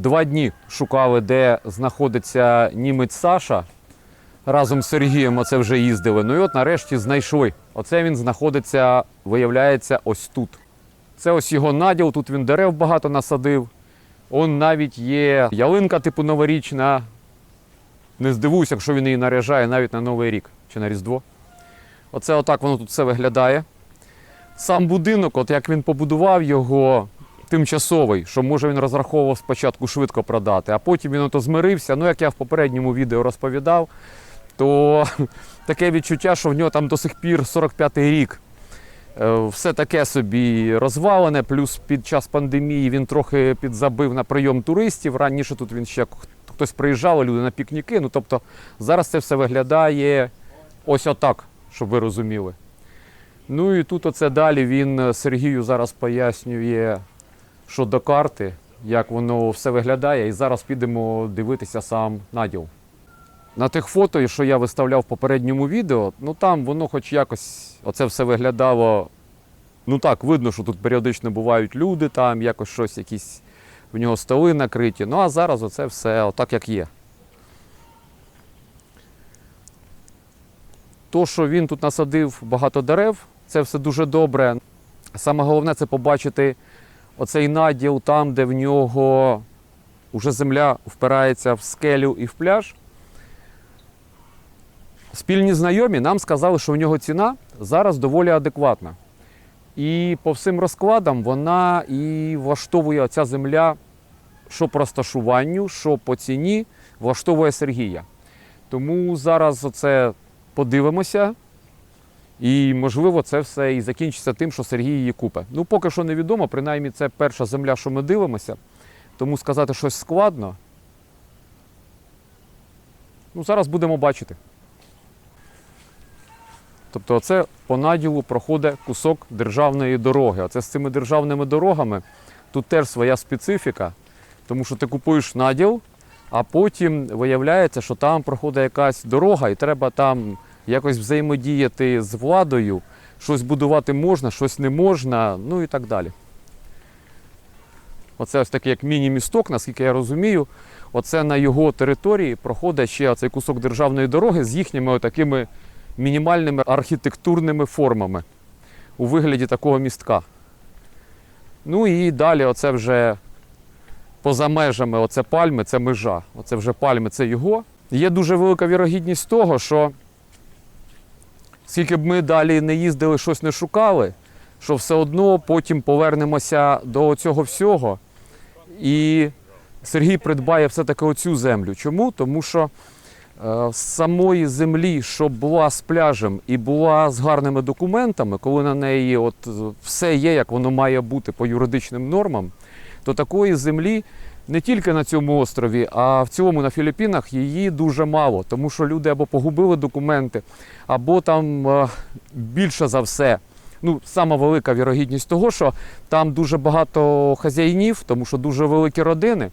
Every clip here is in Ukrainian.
Два дні шукали, де знаходиться німець Саша. Разом з Сергієм оце вже їздили. Ну і от нарешті знайшли. Оце він знаходиться, виявляється, ось тут. Це ось його наділ, тут він дерев багато насадив. Он навіть є ялинка, типу новорічна. Не здивуюся, якщо він її наряжає навіть на Новий рік чи на Різдво. Оце отак воно тут все виглядає. Сам будинок, от як він побудував його, тимчасовий, що може він розраховував спочатку швидко продати, а потім він ото змирився. Ну, як я в попередньому відео розповідав, то таке відчуття, що в нього там до сих пір 45-й рік. Е, Все таке собі розвалене, плюс під час пандемії він трохи підзабив на прийом туристів. Раніше тут він ще хтось приїжджав, люди на пікніки. Ну тобто зараз це все виглядає ось отак, щоб ви розуміли. Ну і тут оце далі він е, Сергію зараз пояснює щодо карти, як воно все виглядає, і зараз підемо дивитися сам наділ. На тих фото, що я виставляв в попередньому відео, ну там воно хоч якось оце все виглядало. Ну так, видно, що тут періодично бувають люди, там якось щось, якісь в нього столи накриті. Ну а зараз оце все отак, як є. То, що він тут насадив багато дерев, це все дуже добре. Саме головне це побачити оцей наділ там, де в нього вже земля впирається в скелю і в пляж. Спільні знайомі нам сказали, що в нього ціна зараз доволі адекватна. І по всім розкладам вона і влаштовує ця земля, що по розташуванню, що по ціні, влаштовує Сергія. Тому зараз оце подивимося. І, можливо, це все і закінчиться тим, що Сергій її купить. Ну, поки що невідомо, принаймні це перша земля, що ми дивимося. Тому сказати щось складно. Ну, зараз будемо бачити. Тобто, оце по наділу проходить кусок державної дороги. Оце з цими державними дорогами тут теж своя специфіка, тому що ти купуєш наділ, а потім виявляється, що там проходить якась дорога, і треба там якось взаємодіяти з владою, щось будувати можна, щось не можна, ну і так далі. Оце ось такий як міні-місток, наскільки я розумію. Оце на його території проходить ще цей кусок державної дороги з їхніми такими мінімальними архітектурними формами у вигляді такого містка. Ну і далі оце вже поза межами оце пальми, це межа. Оце вже пальми, це його. Є дуже велика вірогідність того, що скільки б ми далі не їздили, щось не шукали, що все одно потім повернемося до цього всього. І Сергій придбає все-таки оцю землю. Чому? Тому що е, з самої землі, щоб була з пляжем і була з гарними документами, коли на неї от е, все є, як воно має бути по юридичним нормам, то такої землі не тільки на цьому острові, а в цілому на Філіппінах її дуже мало, тому що люди або погубили документи, або там е, більше за все. Ну, сама велика вірогідність того, що там дуже багато хазяїнів, тому що дуже великі родини.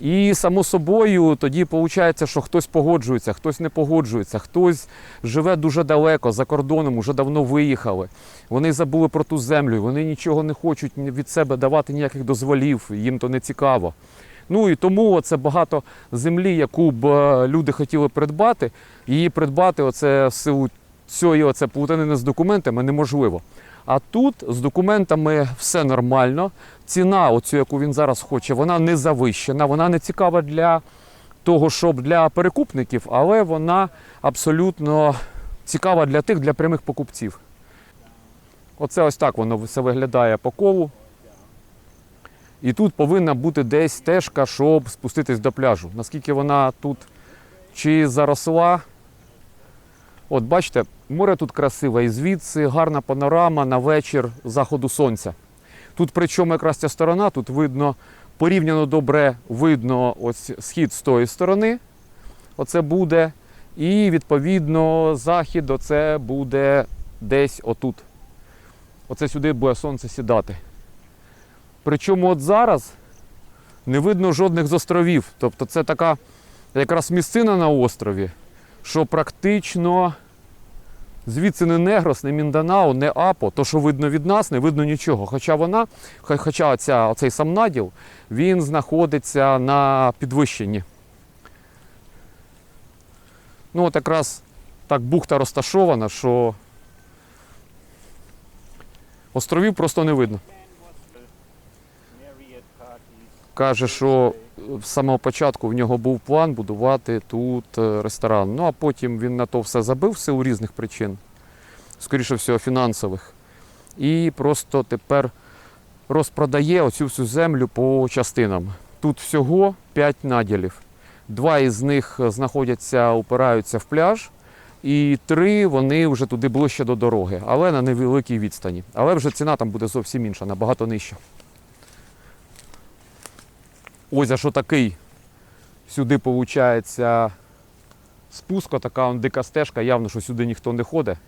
І само собою тоді виходить, що хтось погоджується, хтось не погоджується, хтось живе дуже далеко за кордоном, вже давно виїхали. Вони забули про ту землю, вони нічого не хочуть від себе давати ніяких дозволів, їм то не цікаво. Ну і тому це багато землі, яку б е, люди хотіли придбати, її придбати оце в силу цієї оце плутанини з документами неможливо. А тут з документами все нормально. Ціна, оцю, яку він зараз хоче, вона не завищена, вона не цікава для того, щоб для перекупників, але вона абсолютно цікава для тих, для прямих покупців. Оце ось так воно все виглядає по колу. І тут повинна бути десь стежка, щоб спуститись до пляжу. Наскільки вона тут чи заросла, От бачите, море тут красиве, і звідси гарна панорама на вечір заходу сонця. Тут, причому якраз ця сторона, тут видно порівняно добре видно ось схід з тої сторони. Оце буде. І відповідно захід оце буде десь отут. Оце сюди буде сонце сідати. Причому от зараз не видно жодних з островів. Тобто це така якраз місцина на острові, що практично звідси не Негрос, не Мінданао, не Апо, то, що видно від нас, не видно нічого. Хоча вона, хо- хоча ця, оцей сам наділ, він знаходиться на підвищенні. Ну, от якраз так бухта розташована, що островів просто не видно. Каже, що з самого початку в нього був план будувати тут е, ресторан. Ну а потім він на то все забив в силу різних причин, скоріше всього, фінансових. І просто тепер розпродає оцю всю землю по частинам. Тут всього 5 наділів. Два із них знаходяться, упираються в пляж, і три вони вже туди ближче до дороги, але на невеликій відстані. Але вже ціна там буде зовсім інша, набагато нижча. Ось а що такий. Сюди виходить спуск, така он дика стежка, явно, що сюди ніхто не ходить.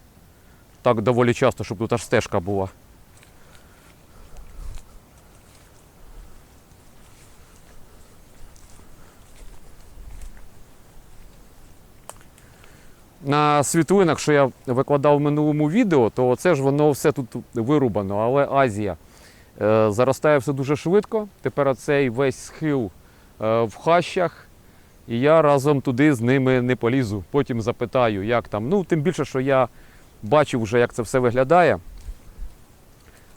Так доволі часто, щоб тут аж стежка була. На світлинах, що я викладав в минулому відео, то це ж воно все тут вирубано, але Азія. Е, Заростає все дуже швидко. Тепер цей весь схил е, в хащах, і я разом туди з ними не полізу. Потім запитаю, як там. Ну, тим більше, що я бачив вже, як це все виглядає.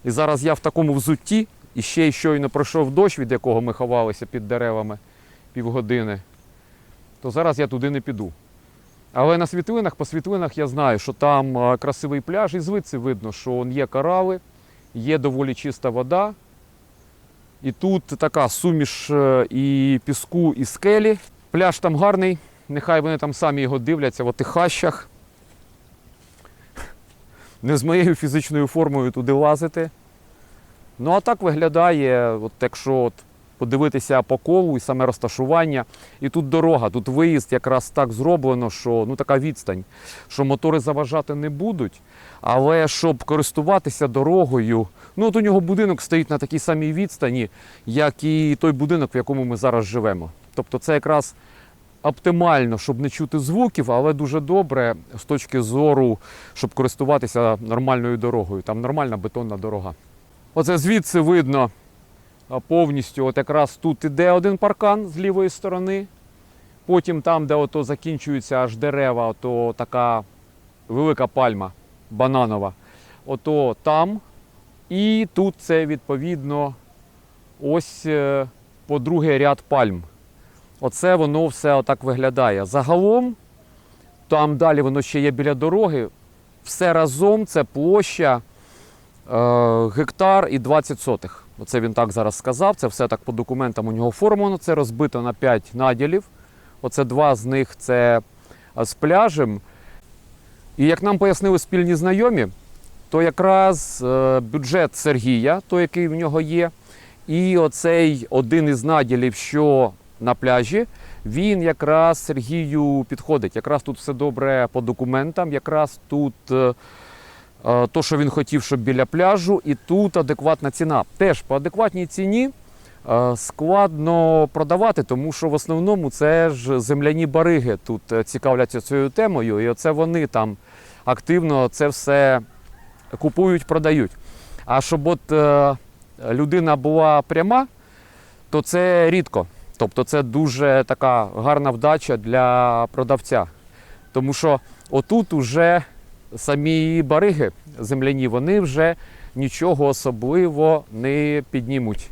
І зараз я в такому взутті, і ще й щойно пройшов дощ, від якого ми ховалися під деревами півгодини, то зараз я туди не піду. Але на світлинах, по світлинах я знаю, що там е, красивий пляж, і звідси видно, що є корали, є доволі чиста вода. І тут така суміш е, і піску, і скелі. Пляж там гарний, нехай вони там самі його дивляться в отих хащах. Не з моєю фізичною формою туди лазити. Ну а так виглядає, от якщо от подивитися по колу і саме розташування. І тут дорога, тут виїзд якраз так зроблено, що ну така відстань, що мотори заважати не будуть. Але щоб користуватися дорогою, ну от у нього будинок стоїть на такій самій відстані, як і той будинок, в якому ми зараз живемо. Тобто це якраз оптимально, щоб не чути звуків, але дуже добре з точки зору, щоб користуватися нормальною дорогою. Там нормальна бетонна дорога. Оце звідси видно повністю, от якраз тут іде один паркан з лівої сторони. Потім там, де ото закінчуються аж дерева, ото така велика пальма бананова. Ото там. І тут це відповідно ось е, по другий ряд пальм. Оце воно все отак виглядає. Загалом, там далі воно ще є біля дороги. Все разом це площа гектар і 20 сотих. Оце він так зараз сказав. Це все так по документам у нього оформлено. Це розбито на 5 наділів. Оце два з них це е, з пляжем. І як нам пояснили спільні знайомі, то якраз е, бюджет Сергія, той, який в нього є, і оцей один із наділів, що на пляжі, він якраз Сергію підходить. Якраз тут все добре по документам, якраз тут е, е, то, що він хотів, щоб біля пляжу, і тут адекватна ціна. Теж по адекватній ціні е, складно продавати, тому що в основному це ж земляні бариги тут е, цікавляться цією темою, і оце вони там активно це все купують, продають. А щоб от е, людина була пряма, то це рідко. Тобто це дуже така гарна вдача для продавця. Тому що отут уже самі бариги земляні, вони вже нічого особливо не піднімуть.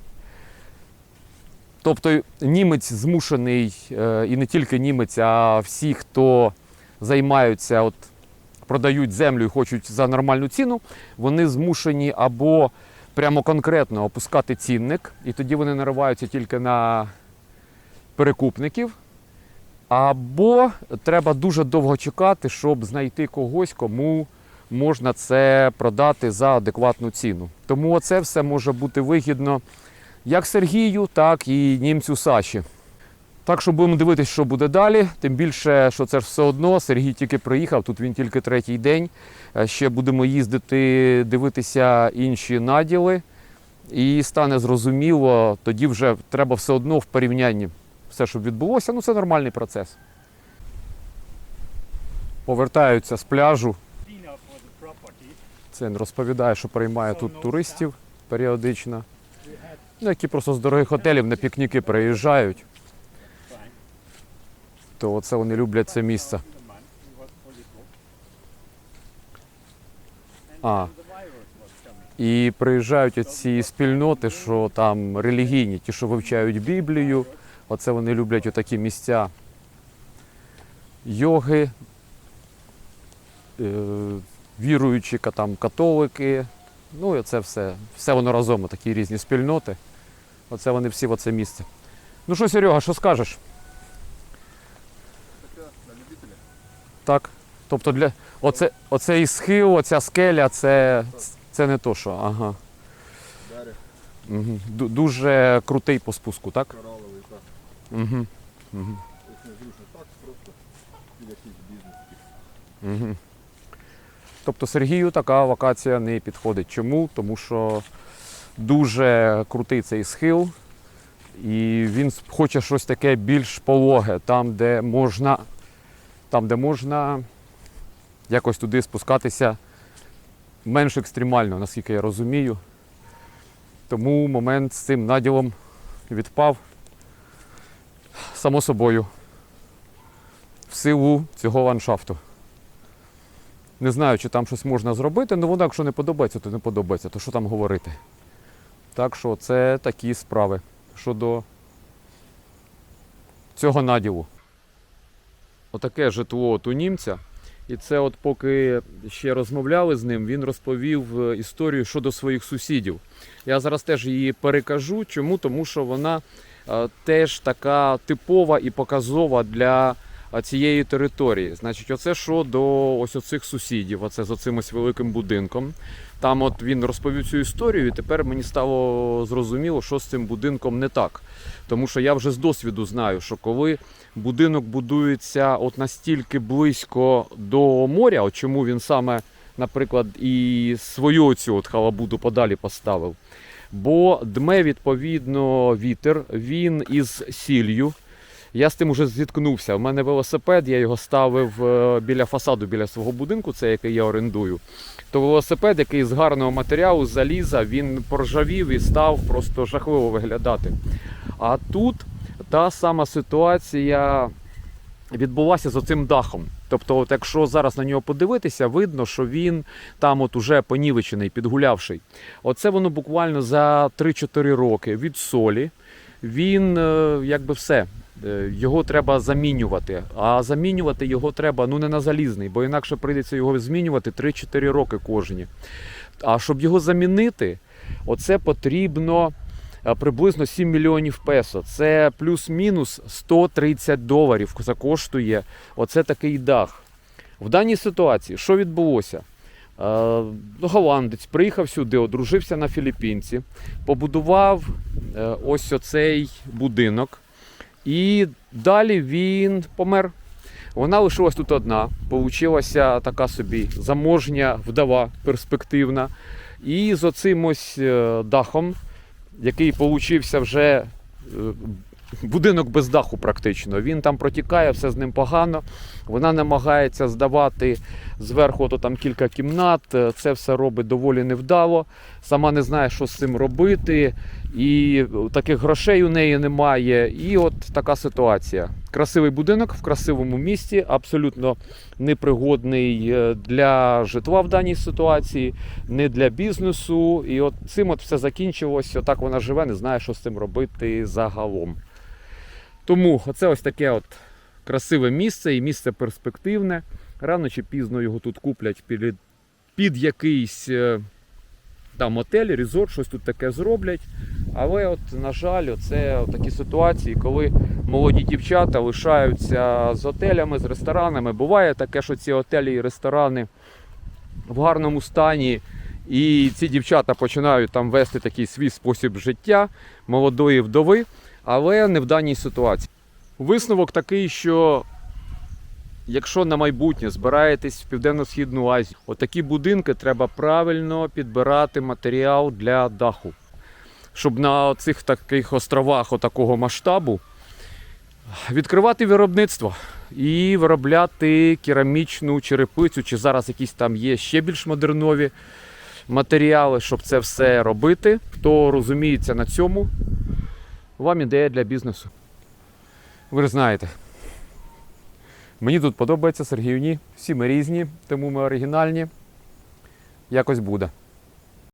Тобто німець змушений, е, і не тільки німець, а всі, хто займаються, от, продають землю і хочуть за нормальну ціну, вони змушені або прямо конкретно опускати цінник, і тоді вони нариваються тільки на перекупників. Або треба дуже довго чекати, щоб знайти когось, кому можна це продати за адекватну ціну. Тому це все може бути вигідно як Сергію, так і німцю Саші. Так що будемо дивитися, що буде далі. Тим більше, що це ж все одно. Сергій тільки приїхав, тут він тільки третій день. Е, Ще будемо їздити, дивитися інші наділи. І стане зрозуміло, тоді вже треба все одно в порівнянні все, що відбулося. Ну, це нормальний процес. Повертаються з пляжу. Це він розповідає, що приймає тут туристів періодично, ну, які просто з дорогих готелів на пікніки приїжджають. То це вони люблять це місце. Coming. І приїжджають ці спільноти, що там релігійні, ті, що вивчають Біблію. Оце вони люблять отакі місця йоги, е, віруючі там католики. Ну і це все. Все воно разом, такі різні спільноти. Оце вони всі в оце місце. Ну що, Серега, що скажеш? Така на любителя. Так. Тобто для оце, оцей схил, оця скеля, це, це не то, що. Ага. Угу. Дуже крутий по спуску, так? Угу. Угу. Так, просто якийсь бізнес. Угу. Тобто Сергію така локація не підходить. Чому? Тому що дуже крутий цей схил, і він хоче щось таке більш пологе, там, де можна, там, де можна якось туди спускатися менш екстремально, наскільки я розумію. Тому момент з цим наділом відпав само собою в силу цього ландшафту. Не знаю, чи там щось можна зробити, але воно, якщо не подобається, то не подобається, то що там говорити. Так що це такі справи щодо цього наділу. Отаке житло от у німця. І це, от поки ще розмовляли з ним, він розповів е, історію щодо своїх сусідів. Я зараз теж її перекажу. Чому? Тому що вона теж така типова і показова для цієї території. Значить, оце що до ось оцих сусідів, оце з оцим ось великим будинком. Там от він розповів цю історію, і тепер мені стало зрозуміло, що з цим будинком не так. Тому що я вже з досвіду знаю, що коли будинок будується от настільки близько до моря, от чому він саме, наприклад, і свою цю от халабуду подалі поставив. Бо дме відповідно вітер, він із сіллю. Я з тим уже зіткнувся. У мене велосипед, я його ставив е, біля фасаду, біля свого будинку, це який я орендую. То велосипед, який з гарного матеріалу, заліза, він поржавів і став просто жахливо виглядати. А тут та сама ситуація відбулася з оцим дахом. Тобто, от якщо зараз на нього подивитися, видно, що він там от уже понівечений, підгулявший. Оце воно буквально за 3-4 роки від солі. Він е, якби все. Е, Його треба замінювати. А замінювати його треба ну не на залізний, бо інакше прийдеться його змінювати 3-4 роки кожні. А щоб його замінити, оце потрібно приблизно 7 мільйонів песо. Це плюс-мінус 130 доларів закоштує оце такий дах. В даній ситуації що відбулося? Е, Голландець приїхав сюди, одружився на Філіппінці, побудував е, ось оцей будинок. І далі він помер. Вона лишилась тут одна. Получилася така собі заможня вдова, перспективна. І з оцим ось е, дахом, який получився вже е, будинок без даху, практично. Він там протікає, все з ним погано. Вона намагається здавати зверху ото там кілька кімнат. Е, Це все робить доволі невдало. Сама не знає, що з цим робити. І таких грошей у неї немає. І от така ситуація. Красивий будинок в красивому місті, абсолютно непригодний е, для житла в даній ситуації, не для бізнесу. І от цим от все закінчилось. Отак вона живе, не знає, що з цим робити загалом. Тому оце ось таке от красиве місце і місце перспективне. Рано чи пізно його тут куплять під, під якийсь е, там отель, резорт, щось тут таке зроблять. Але, от, на жаль, це такі ситуації, коли молоді дівчата лишаються з готелями, з ресторанами. Буває таке, що ці готелі і ресторани в гарному стані, і ці дівчата починають там вести такий свій спосіб життя молодої вдови, але не в даній ситуації. Висновок такий, що якщо на майбутнє збираєтесь в Південно-Східну Азію, отакі будинки треба правильно підбирати матеріал для даху. Щоб на цих таких островах отакого масштабу відкривати виробництво і виробляти керамічну черепицю, чи зараз якісь там є ще більш модернові матеріали, щоб це все робити. Хто розуміється на цьому, вам ідея для бізнесу. Ви ж знаєте. Мені тут подобається Сергію ні. Всі ми різні, тому ми оригінальні. Якось буде.